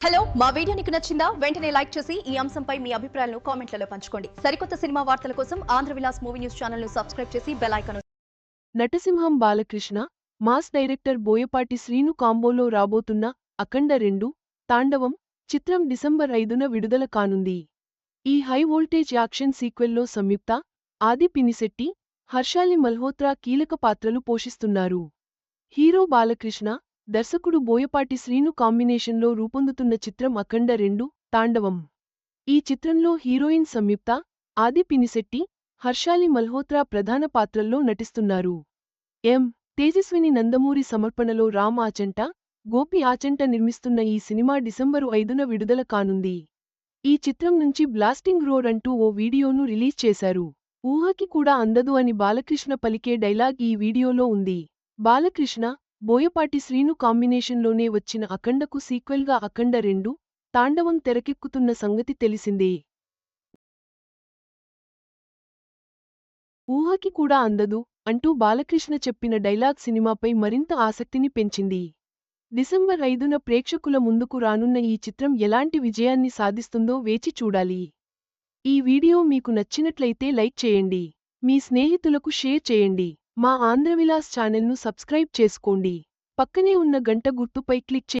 Hello మా video నీకు నచ్చిందా? వెంటనే లైక్ చేసి ఈ అంశంపై మీ అభిప్రాయాలను కామెంట్లలో పంచుకోండి. సరికొత్త సినిమా వార్తల కోసం Andhra Vilas movie news channel subscribe చేసి బెల్ నటసింహం బాలకృష్ణ మాస్ డైరెక్టర్ బోయపాటి శ్రీను కాంబోలో రాబోతున్న అఖండ రెండు తాండవం చిత్రం డిసెంబర్ ఐదున విడుదల కానుంది. ఈ హై వోల్టేజ్ యాక్షన్ సీక్వెల్లో సంయుక్త ఆది పినిశెట్టి హర్షాలి మల్హోత్రా కీలక పాత్రలు పోషిస్తున్నారు. హీరో బాలకృష్ణ దర్శకుడు బోయపాటి శ్రీను కాంబినేషన్లో రూపొందుతున్న చిత్రం అఖండ రెండు తాండవం. ఈ చిత్రంలో హీరోయిన్ సంయుక్త ఆది పినిశెట్టి హర్షాలి మల్హోత్రా ప్రధాన పాత్రల్లో నటిస్తున్నారు. ఎం. తేజస్విని నందమూరి సమర్పణలో రామ్ ఆచంట గోపి ఆచంట నిర్మిస్తున్న ఈ సినిమా డిసెంబరు ఐదున విడుదల కానుంది. ఈ చిత్రం నుంచి బ్లాస్టింగ్ రోర్ అంటూ ఓ వీడియోను రిలీజ్ చేశారు. ఊహకి కూడా అందదు అని బాలకృష్ణ పలికే డైలాగ్ ఈ వీడియోలో ఉంది. బాలకృష్ణ బోయపాటి శ్రీను కాంబినేషన్లోనే వచ్చిన అఖండకు సీక్వెల్గా అఖండ రెండు తాండవం తెరకెక్కుతున్న సంగతి తెలిసిందే. ఊహకి కూడా అందదు అంటూ బాలకృష్ణ చెప్పిన డైలాగ్ సినిమాపై మరింత ఆసక్తిని పెంచింది. డిసెంబర్ ఐదున ప్రేక్షకుల ముందుకు రానున్న ఈ చిత్రం ఎలాంటి విజయాన్ని సాధిస్తుందో వేచి చూడాలి. ఈ వీడియో మీకు నచ్చినట్లయితే లైక్ చేయండి. మీ స్నేహితులకు షేర్ చేయండి. మా ఆంధ్రవిలాస్ ఛానల్ను సబ్స్క్రైబ్ చేసుకోండి. పక్కనే ఉన్న గంట గుర్తుపై క్లిక్